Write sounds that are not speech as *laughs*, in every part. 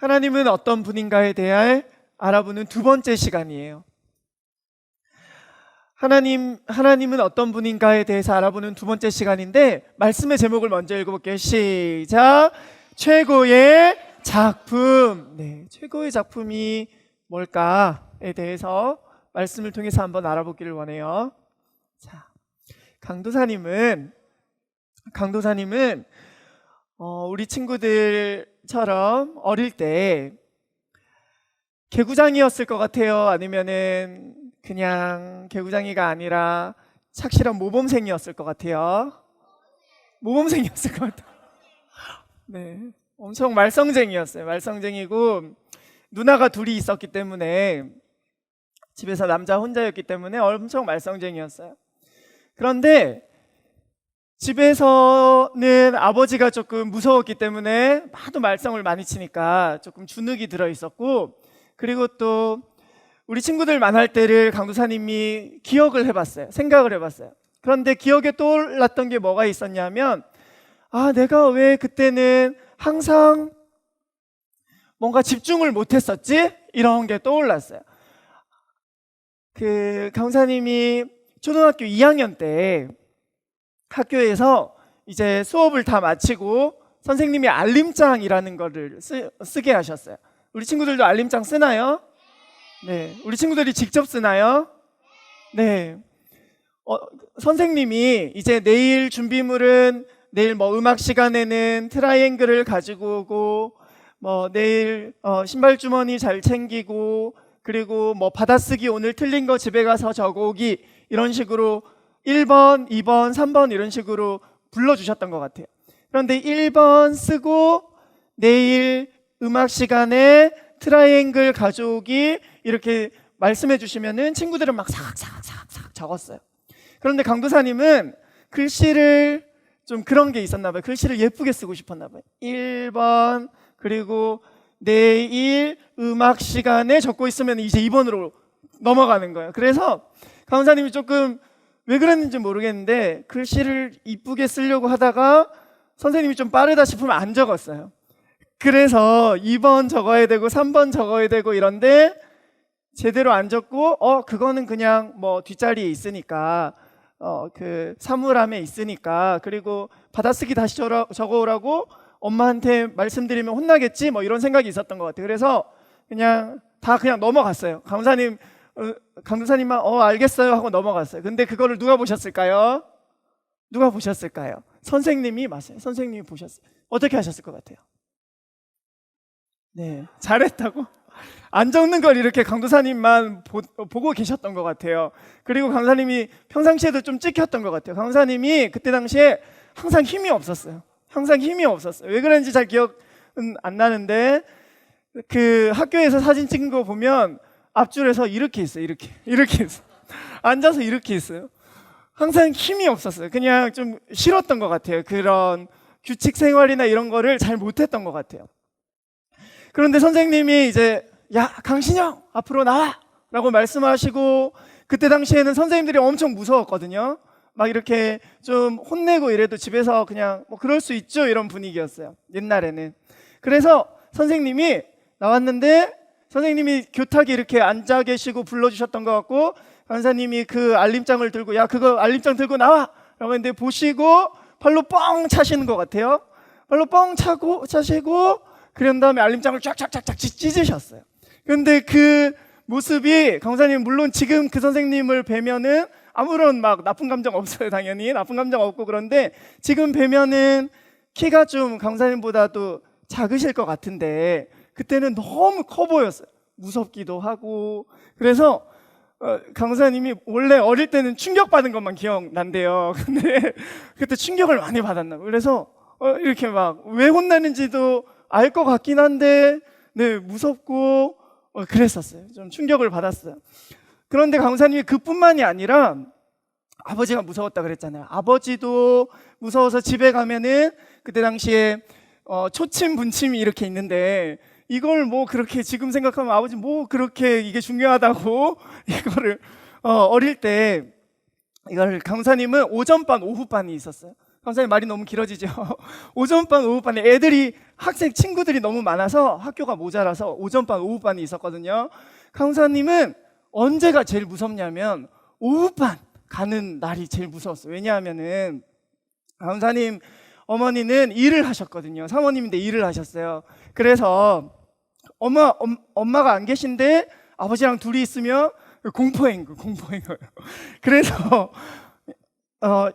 하나님은 어떤 분인가에 대해 알아보는 두 번째 시간이에요. 하나님, 하나님은 어떤 분인가에 대해서 알아보는 두 번째 시간인데, 말씀의 제목을 먼저 읽어볼게요. 시작. 최고의 작품. 네, 최고의 작품이 뭘까에 대해서 말씀을 통해서 한번 알아보기를 원해요. 자, 강도사님은, 강도사님은, 어, 우리 친구들처럼 어릴 때 개구장이었을 것 같아요? 아니면은 그냥 개구장이가 아니라 착실한 모범생이었을 것 같아요? 모범생이었을 것 같아요. *laughs* 네. 엄청 말썽쟁이였어요. 말썽쟁이고 누나가 둘이 있었기 때문에 집에서 남자 혼자였기 때문에 엄청 말썽쟁이였어요. 그런데 집에서는 아버지가 조금 무서웠기 때문에 하도 말썽을 많이 치니까 조금 주눅이 들어 있었고 그리고 또 우리 친구들 만날 때를 강도사님이 기억을 해봤어요. 생각을 해봤어요. 그런데 기억에 떠올랐던 게 뭐가 있었냐면 아 내가 왜 그때는 항상 뭔가 집중을 못했었지? 이런 게 떠올랐어요. 그 강사님이 초등학교 2학년 때 학교에서 이제 수업을 다 마치고 선생님이 알림장이라는 거를 쓰, 쓰게 하셨어요. 우리 친구들도 알림장 쓰나요? 네. 우리 친구들이 직접 쓰나요? 네. 어, 선생님이 이제 내일 준비물은 내일 뭐 음악 시간에는 트라이앵글을 가지고 오고 뭐 내일 어, 신발 주머니 잘 챙기고 그리고 뭐 받아쓰기 오늘 틀린 거 집에 가서 적어오기 이런 식으로 1번, 2번, 3번 이런 식으로 불러주셨던 것 같아요. 그런데 1번 쓰고 내일 음악 시간에 트라이앵글 가져오기 이렇게 말씀해 주시면은 친구들은 막 사각사각사각 적었어요. 그런데 강도사님은 글씨를 좀 그런 게 있었나 봐요. 글씨를 예쁘게 쓰고 싶었나 봐요. 1번 그리고 내일 음악 시간에 적고 있으면 이제 2번으로 넘어가는 거예요. 그래서 강사님이 조금 왜 그랬는지 모르겠는데 글씨를 이쁘게 쓰려고 하다가 선생님이 좀 빠르다 싶으면 안 적었어요. 그래서 2번 적어야 되고 3번 적어야 되고 이런데 제대로 안 적고 어 그거는 그냥 뭐 뒷자리에 있으니까 어 그 사물함에 있으니까 그리고 받아쓰기 다시 적어- 적어오라고 엄마한테 말씀드리면 혼나겠지 뭐 이런 생각이 있었던 것 같아요. 그래서 그냥 다 그냥 넘어갔어요. 강사님 어, 강도사님만 어 알겠어요 하고 넘어갔어요. 근데 그거를 누가 보셨을까요? 누가 보셨을까요? 선생님이 맞아요. 선생님이 보셨어요. 어떻게 하셨을 것 같아요? 네, 잘했다고. 안 적는 걸 이렇게 강도사님만 보, 고 계셨던 것 같아요. 그리고 강사님이 평상시에도 좀 찍혔던 것 같아요. 강사님이 그때 당시에 항상 힘이 없었어요. 항상 힘이 없었어요. 왜 그런지 잘 기억은 안 나는데 그 학교에서 사진 찍은 거 보면 앞줄에서 이렇게 있어요. 이렇게 이렇게 있어. 앉아서 이렇게 있어요. 항상 힘이 없었어요. 그냥 좀 싫었던 것 같아요. 그런 규칙 생활이나 이런 거를 잘 못했던 것 같아요. 그런데 선생님이 이제 야 강신영 앞으로 나와 라고 말씀하시고 그때 당시에는 선생님들이 엄청 무서웠거든요. 막 이렇게 좀 혼내고 이래도 집에서 그냥 뭐 그럴 수 있죠 이런 분위기였어요. 옛날에는. 그래서 선생님이 나왔는데 선생님이 교탁에 이렇게 앉아 계시고 불러주셨던 것 같고 강사님이 그 알림장을 들고 야 그거 알림장 들고 나와 라고 했는데 보시고 발로 뻥 차시는 것 같아요. 발로 뻥 차고 차시고 그런 다음에 알림장을 쫙쫙쫙쫙 찢- 찢으셨어요. 근데 그 모습이 강사님 물론 지금 그 선생님을 뵈면은 아무런 막 나쁜 감정 없어요 당연히 나쁜 감정 없고 그런데 지금 뵈면은 키가 좀 강사님보다도 작으실 것 같은데 그때는 너무 커 보였어요. 무섭기도 하고. 그래서 어, 강사님이 원래 어릴 때는 충격받은 것만 기억난대요. *laughs* 근데 그때 충격을 많이 받았나 봐요. 그래서 어, 이렇게 막 왜 혼나는지도 알 것 같긴 한데 네 무섭고 어, 그랬었어요. 좀 충격을 받았어요. 그런데 강사님이 그뿐만이 아니라 아버지가 무서웠다 그랬잖아요. 아버지도 무서워서 집에 가면은 그때 당시에 어, 초침 분침이 이렇게 있는데 이걸 뭐 그렇게 지금 생각하면 아버지 뭐 그렇게 이게 중요하다고 *laughs* 이거를 어, 어릴 때 이걸 강사님은 오전반 오후반이 있었어요. 강사님 말이 너무 길어지죠. *laughs* 오전반, 오후반에 애들이 학생 친구들이 너무 많아서 학교가 모자라서 오전반, 오후반이 있었거든요. 강사님은 언제가 제일 무섭냐면 오후반 가는 날이 제일 무서웠어요. 왜냐하면은 강사님 어머니는 일을 하셨거든요. 사모님인데 일을 하셨어요. 그래서 엄마 엄, 엄마가 안 계신데 아버지랑 둘이 있으면 공포인 거 공포인 거예요. *laughs* 그래서 어,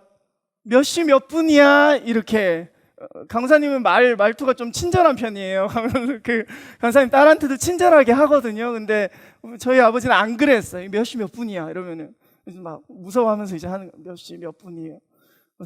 몇 시 몇 분이야 이렇게 어, 강사님은 말 말투가 좀 친절한 편이에요. *laughs* 그 강사님 딸한테도 친절하게 하거든요. 근데 저희 아버지는 안 그랬어요. 몇 시 몇 분이야 이러면은 막 무서워하면서 이제 하는 몇 시 몇 분이에요.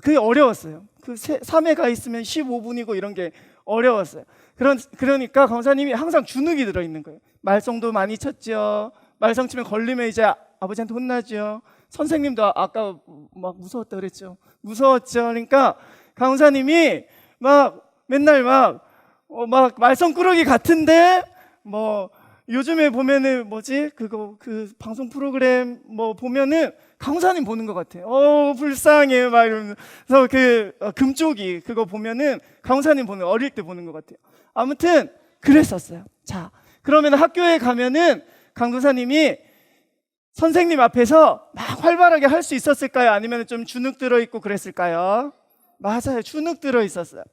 그게 어려웠어요. 그 세, 3회가 있으면 15분이고 이런 게 어려웠어요. 그런 그러니까 강사님이 항상 주눅이 들어 있는 거예요. 말썽도 많이 쳤죠. 말썽 치면 걸리면 이제 아버지한테 혼나죠. 선생님도 아- 아까 막 무서웠다 그랬죠. 무서웠죠. 그러니까 강사님이 막 맨날 막, 어, 막 말썽꾸러기 같은데 뭐 요즘에 보면은 뭐지 그거 그 방송 프로그램 뭐 보면은 강사님 보는 것 같아요. 어 불쌍해 막 이러면서 그 어, 금쪽이 그거 보면은 강사님 보는 어릴 때 보는 것 같아요. 아무튼 그랬었어요. 자 그러면 학교에 가면은 강도사님이 선생님 앞에서 막 활발하게 할 수 있었을까요? 아니면 좀 주눅 들어 있고 그랬을까요? 맞아요. 주눅 들어 있었어요.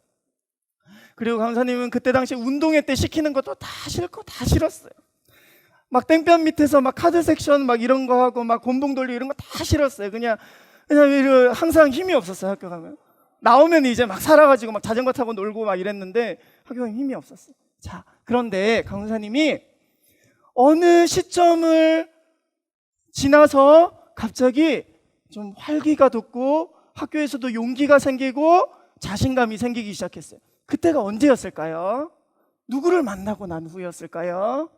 그리고 강사님은 그때 당시 운동회 때 시키는 것도 다 싫고 다 싫었어요. 막 땡볕 밑에서 막 카드 섹션 막 이런 거 하고 막 곤봉 돌리 이런 거 다 싫었어요. 그냥 그냥 항상 힘이 없었어요. 학교 가면 나오면 이제 막 살아가지고 막 자전거 타고 놀고 막 이랬는데 학교 가면 힘이 없었어요. 자 그런데 강사님이 어느 시점을 지나서 갑자기 좀 활기가 돋고 학교에서도 용기가 생기고 자신감이 생기기 시작했어요. 그때가 언제였을까요? 누구를 만나고 난 후였을까요?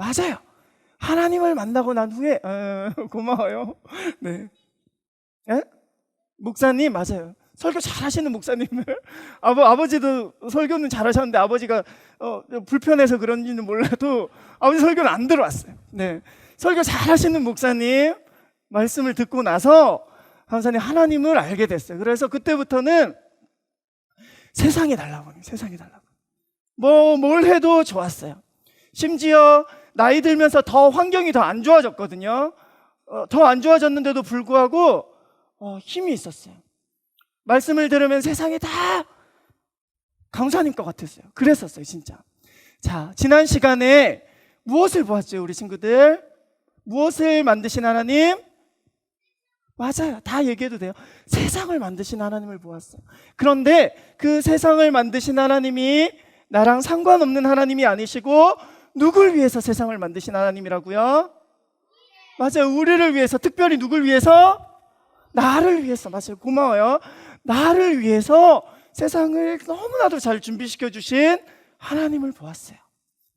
맞아요. 하나님을 만나고 난 후에 어, 고마워요. *laughs* 네. 예? 목사님 맞아요. 설교 잘하시는 목사님을 *laughs* 아버 아버지도 설교는 잘하셨는데 아버지가 어, 불편해서 그런지는 몰라도 아버지 설교는 안 들어왔어요. 네. 설교 잘하시는 목사님 말씀을 듣고 나서 강사님 하나님을 알게 됐어요. 그래서 그때부터는 세상이 달라버린 세상이 달라버린 뭐뭘 해도 좋았어요. 심지어 나이 들면서 더 환경이 더 안 좋아졌거든요. 어, 더안 좋아졌는데도 불구하고 어, 힘이 있었어요. 말씀을 들으면 세상이 다 강사님 것 같았어요. 그랬었어요, 진짜. 자, 지난 시간에 무엇을 보았죠, 우리 친구들? 무엇을 만드신 하나님? 맞아요. 다 얘기해도 돼요. 세상을 만드신 하나님을 보았어요. 그런데 그 세상을 만드신 하나님이 나랑 상관없는 하나님이 아니시고 누굴 위해서 세상을 만드신 하나님이라고요? 맞아요. 우리를 위해서 특별히 누굴 위해서? 나를 위해서. 맞아요. 고마워요. 나를 위해서 세상을 너무나도 잘 준비시켜 주신 하나님을 보았어요.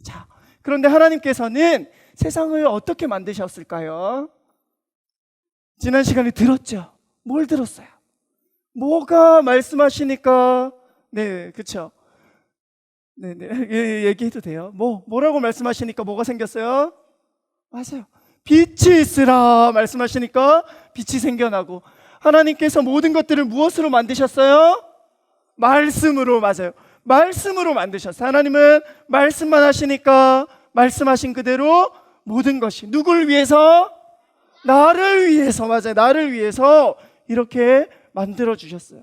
자, 그런데 하나님께서는 세상을 어떻게 만드셨을까요? 지난 시간에 들었죠? 뭘 들었어요? 뭐가 말씀하시니까, 네, 그쵸. 네, 네, *laughs* 예, 얘기해도 돼요. 뭐, 뭐라고 말씀하시니까 뭐가 생겼어요? 맞아요. 빛이 있으라 말씀하시니까 빛이 생겨나고, 하나님께서 모든 것들을 무엇으로 만드셨어요? 말씀으로, 맞아요. 말씀으로 만드셨어요. 하나님은 말씀만 하시니까 말씀하신 그대로 모든 것이 누굴 위해서? 나를 위해서, 맞아요. 나를 위해서 이렇게 만들어 주셨어요.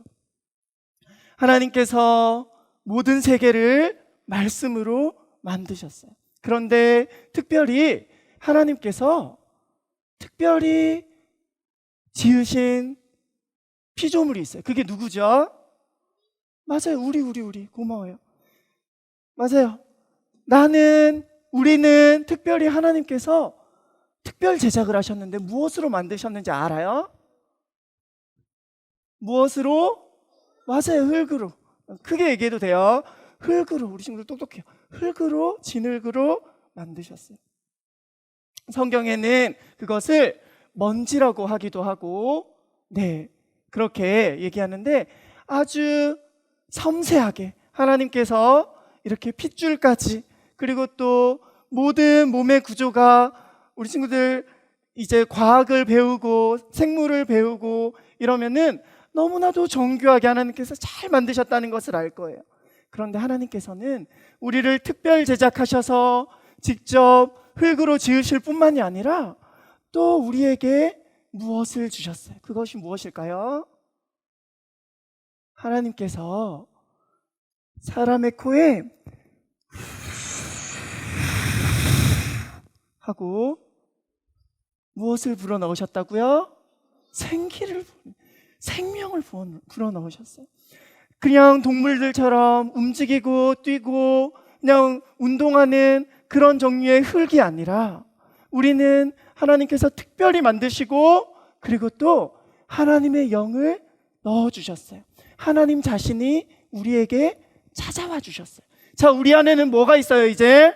하나님께서 모든 세계를 말씀으로 만드셨어요. 그런데 특별히 하나님께서 특별히 지으신 피조물이 있어요. 그게 누구죠? 맞아요. 우리, 우리, 우리. 고마워요. 맞아요. 나는, 우리는 특별히 하나님께서 특별 제작을 하셨는데 무엇으로 만드셨는지 알아요? 무엇으로? 맞아요. 흙으로. 크게 얘기해도 돼요. 흙으로. 우리 친구들 똑똑해요. 흙으로, 진흙으로 만드셨어요. 성경에는 그것을 먼지라고 하기도 하고, 네. 그렇게 얘기하는데 아주 섬세하게 하나님께서 이렇게 핏줄까지 그리고 또 모든 몸의 구조가 우리 친구들 이제 과학을 배우고 생물을 배우고 이러면은 너무나도 정교하게 하나님께서 잘 만드셨다는 것을 알 거예요. 그런데 하나님께서는 우리를 특별 제작하셔서 직접 흙으로 지으실 뿐만이 아니라 또 우리에게 무엇을 주셨어요? 그것이 무엇일까요? 하나님께서 사람의 코에 하고 무엇을 불어 넣으셨다고요? 생기를 생명을 불어 넣으셨어요. 그냥 동물들처럼 움직이고 뛰고 그냥 운동하는 그런 종류의 흙이 아니라 우리는 하나님께서 특별히 만드시고 그리고 또 하나님의 영을 넣어 주셨어요. 하나님 자신이 우리에게 찾아와 주셨어요. 자, 우리 안에는 뭐가 있어요, 이제?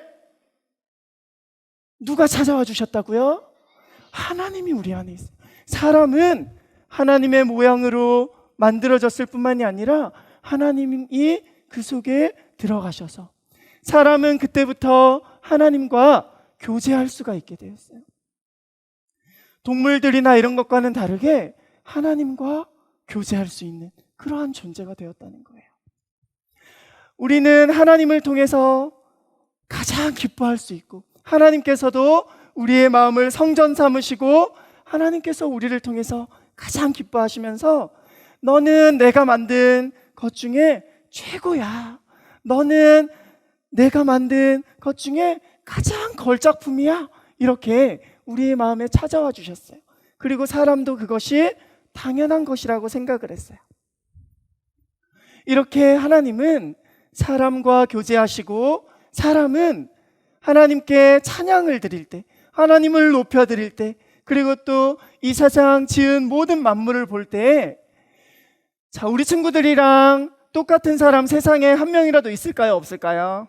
누가 찾아와 주셨다고요? 하나님이 우리 안에 있어요. 사람은 하나님의 모양으로 만들어졌을 뿐만이 아니라 하나님이 그 속에 들어가셔서 사람은 그때부터 하나님과 교제할 수가 있게 되었어요. 동물들이나 이런 것과는 다르게 하나님과 교제할 수 있는 그러한 존재가 되었다는 거예요. 우리는 하나님을 통해서 가장 기뻐할 수 있고 하나님께서도 우리의 마음을 성전 삼으시고 하나님께서 우리를 통해서 가장 기뻐하시면서 너는 내가 만든 것 중에 최고야. 너는 내가 만든 것 중에 가장 걸작품이야. 이렇게 우리의 마음에 찾아와 주셨어요. 그리고 사람도 그것이 당연한 것이라고 생각을 했어요. 이렇게 하나님은 사람과 교제하시고 사람은 하나님께 찬양을 드릴 때, 하나님을 높여 드릴 때, 그리고 또 이 세상 지은 모든 만물을 볼 때, 자, 우리 친구들이랑 똑같은 사람 세상에 한 명이라도 있을까요? 없을까요?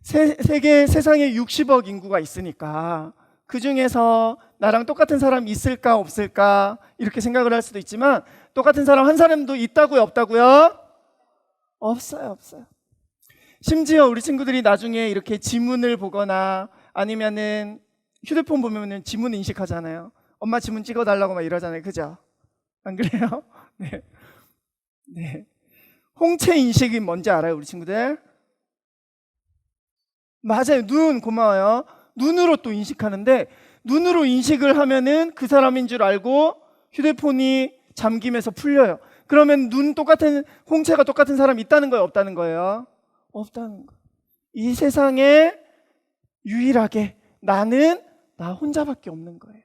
세, 세계, 세상에 60억 인구가 있으니까 그 중에서 나랑 똑같은 사람 있을까 없을까 이렇게 생각을 할 수도 있지만 똑같은 사람 한 사람도 있다고요 없다고요? 없어요 없어요 심지어 우리 친구들이 나중에 이렇게 지문을 보거나 아니면은 휴대폰 보면은 지문 인식하잖아요. 엄마 지문 찍어달라고 막 이러잖아요. 그죠? 안 그래요? *laughs* 네. 네. 홍채 인식이 뭔지 알아요, 우리 친구들? 맞아요. 눈 고마워요. 눈으로 또 인식하는데 눈으로 인식을 하면은 그 사람인 줄 알고 휴대폰이 잠김에서 풀려요. 그러면 눈 똑같은 홍채가 똑같은 사람 있다는 거예요, 없다는 거예요? 없다는 거. 이 세상에 유일하게 나는 나 혼자밖에 없는 거예요.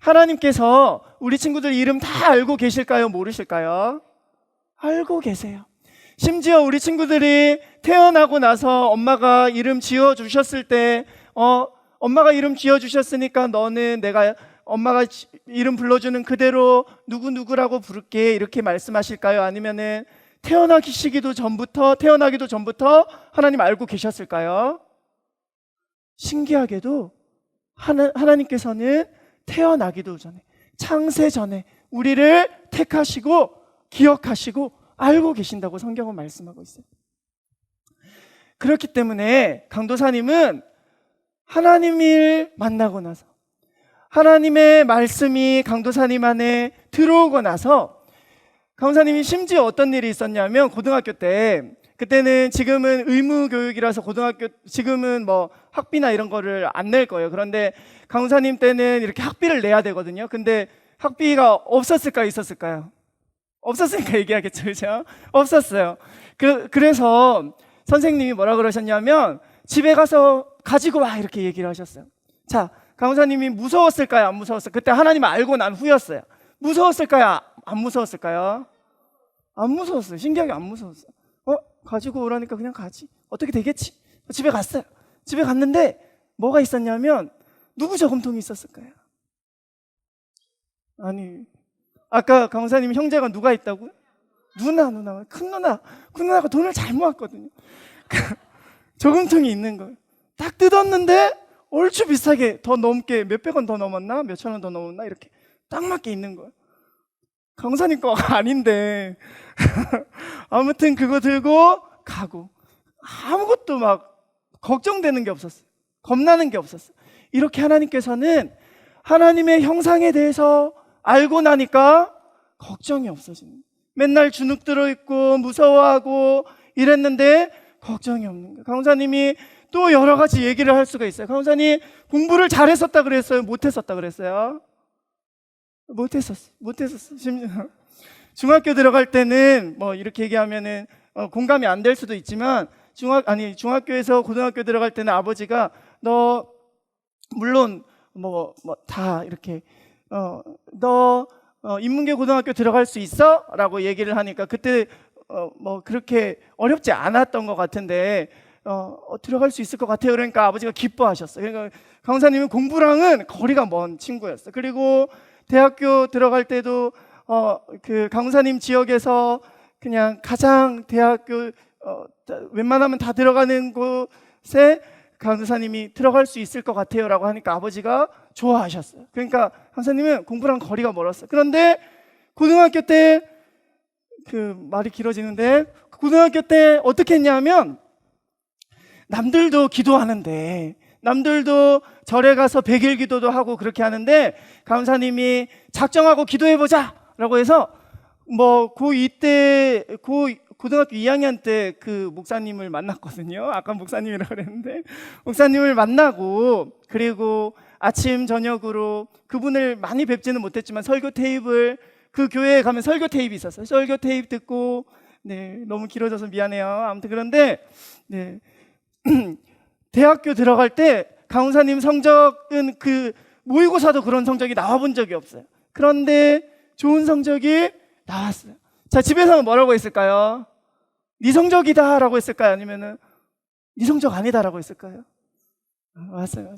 하나님께서 우리 친구들 이름 다 알고 계실까요? 모르실까요? 알고 계세요. 심지어 우리 친구들이 태어나고 나서 엄마가 이름 지어 주셨을 때, 어, 엄마가 이름 지어 주셨으니까 너는 내가 엄마가 이름 불러주는 그대로 누구누구라고 부를게 이렇게 말씀하실까요? 아니면은 태어나기 시기도 전부터, 태어나기도 전부터 하나님 알고 계셨을까요? 신기하게도 하나, 하나님께서는 태어나기도 전에, 창세 전에 우리를 택하시고 기억하시고 알고 계신다고 성경은 말씀하고 있어요. 그렇기 때문에 강도사님은 하나님을 만나고 나서 하나님의 말씀이 강도사님 안에 들어오고 나서 강도사님이 심지어 어떤 일이 있었냐면 고등학교 때 그때는 지금은 의무 교육이라서 고등학교 지금은 뭐 학비나 이런 거를 안 낼 거예요. 그런데 강사님 때는 이렇게 학비를 내야 되거든요. 근데 학비가 없었을까 있었을까요? 없었으니까 *laughs* 얘기하겠죠, 그죠? 없었어요. 그, 그래서 선생님이 뭐라 그러셨냐면 집에 가서 가지고 와 이렇게 얘기를 하셨어요. 자, 강사님이 무서웠을까요? 안 무서웠어요? 그때 하나님 알고 난 후였어요. 무서웠을까요? 안 무서웠을까요? 안 무서웠어요. 신기하게 안 무서웠어요. 어? 가지고 오라니까 그냥 가지. 어떻게 되겠지? 집에 갔어요. 집에 갔는데 뭐가 있었냐면 누구 저금통이 있었을까요? 아니 아까 강사님 형제가 누가 있다고요? 누나 누나 큰 누나 큰 누나가 돈을 잘 모았거든요. *laughs* 저금통이 있는 거예요. 딱 뜯었는데 얼추 비슷하게 더 넘게 몇백 원 더 넘었나 몇천 원 더 넘었나 이렇게 딱 맞게 있는 거예요. 강사님 거가 *laughs* 아닌데 *laughs* 아무튼 그거 들고 가고 아무것도 막 걱정되는 게 없었어요. 겁나는 게 없었어요. 이렇게 하나님께서는 하나님의 형상에 대해서 알고 나니까 걱정이 없어지는 거예요. 맨날 주눅 들어 있고 무서워하고 이랬는데 걱정이 없는 거예요. 강사님이 또 여러 가지 얘기를 할 수가 있어요. 강사님 공부를 잘했었다 그랬어요. 못했었다 그랬어요. 못했었어. 못했었어. 심지어 중학교 들어갈 때는 뭐 이렇게 얘기하면은 어, 공감이 안 될 수도 있지만 중학 아니 중학교에서 고등학교 들어갈 때는 아버지가 너 물론 뭐 뭐 다 이렇게 어너 어, 인문계 고등학교 들어갈 수 있어?라고 얘기를 하니까 그때 어, 뭐 그렇게 어렵지 않았던 것 같은데 어, 어, 들어갈 수 있을 것 같아요. 그러니까 아버지가 기뻐하셨어요. 그러니까 강사님은 공부랑은 거리가 먼 친구였어. 요 그리고 대학교 들어갈 때도 어, 그 강사님 지역에서 그냥 가장 대학교 어, 다- 웬만하면 다 들어가는 곳에 강사님이 들어갈 수 있을 것 같아요라고 하니까 아버지가 좋아하셨어요. 그러니까 강사님은 공부랑 거리가 멀었어요. 그런데 고등학교 때 그 말이 길어지는데 고등학교 때 어떻게 했냐면 남들도 기도하는데 남들도 절에 가서 백일 기도도 하고 그렇게 하는데 강사님이 작정하고 기도해 보자라고 해서 뭐 고2 때, 고 고등학교 2학년 때 그 목사님을 만났거든요. 아까 목사님이라고 그랬는데 목사님을 만나고 그리고 아침 저녁으로 그분을 많이 뵙지는 못했지만 설교 테이프를 그 교회에 가면 설교 테이프 있었어요. 설교 테이프 듣고 네 너무 길어져서 미안해요. 아무튼 그런데 네 *clears throat* 대학교 들어갈 때 강사님 성적은 그 모의고사도 그런 성적이 나와본 적이 없어요. 그런데 좋은 성적이 나왔어요. 자 집에서는 뭐라고 했을까요? 네 성적이다라고 했을까요? 아니면은 네 성적 아니다라고 했을까요? 아, 맞아요, 맞아요.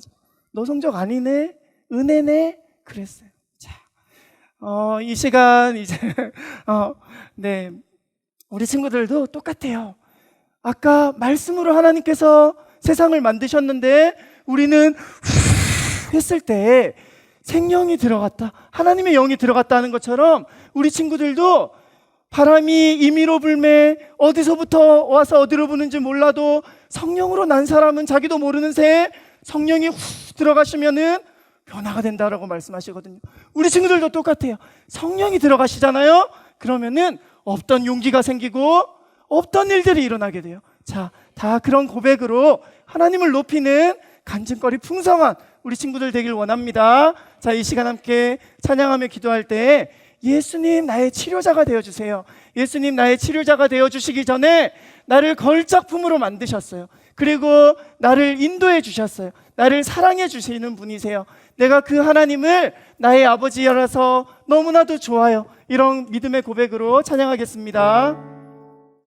너 성적 아니네, 은혜네, 그랬어요. 자, 어, 이 시간 이제 *laughs* 어, 네 우리 친구들도 똑같아요. 아까 말씀으로 하나님께서 세상을 만드셨는데 우리는 후 *laughs* 했을 때 생명이 들어갔다. 하나님의 영이 들어갔다는 것처럼 우리 친구들도 바람이 임의로 불매 어디서부터 와서 어디로 부는지 몰라도 성령으로 난 사람은 자기도 모르는 새에 성령이 후 들어가시면은 변화가 된다라고 말씀하시거든요. 우리 친구들도 똑같아요. 성령이 들어가시잖아요. 그러면은 없던 용기가 생기고 없던 일들이 일어나게 돼요. 자, 다 그런 고백으로 하나님을 높이는 간증거리 풍성한 우리 친구들 되길 원합니다. 자, 이 시간 함께 찬양하며 기도할 때 예수님 나의 치료자가 되어 주세요. 예수님 나의 치료자가 되어 주시기 전에 나를 걸작품으로 만드셨어요. 그리고 나를 인도해 주셨어요. 나를 사랑해 주시는 분이세요. 내가 그 하나님을 나의 아버지라서 너무나도 좋아요. 이런 믿음의 고백으로 찬양하겠습니다.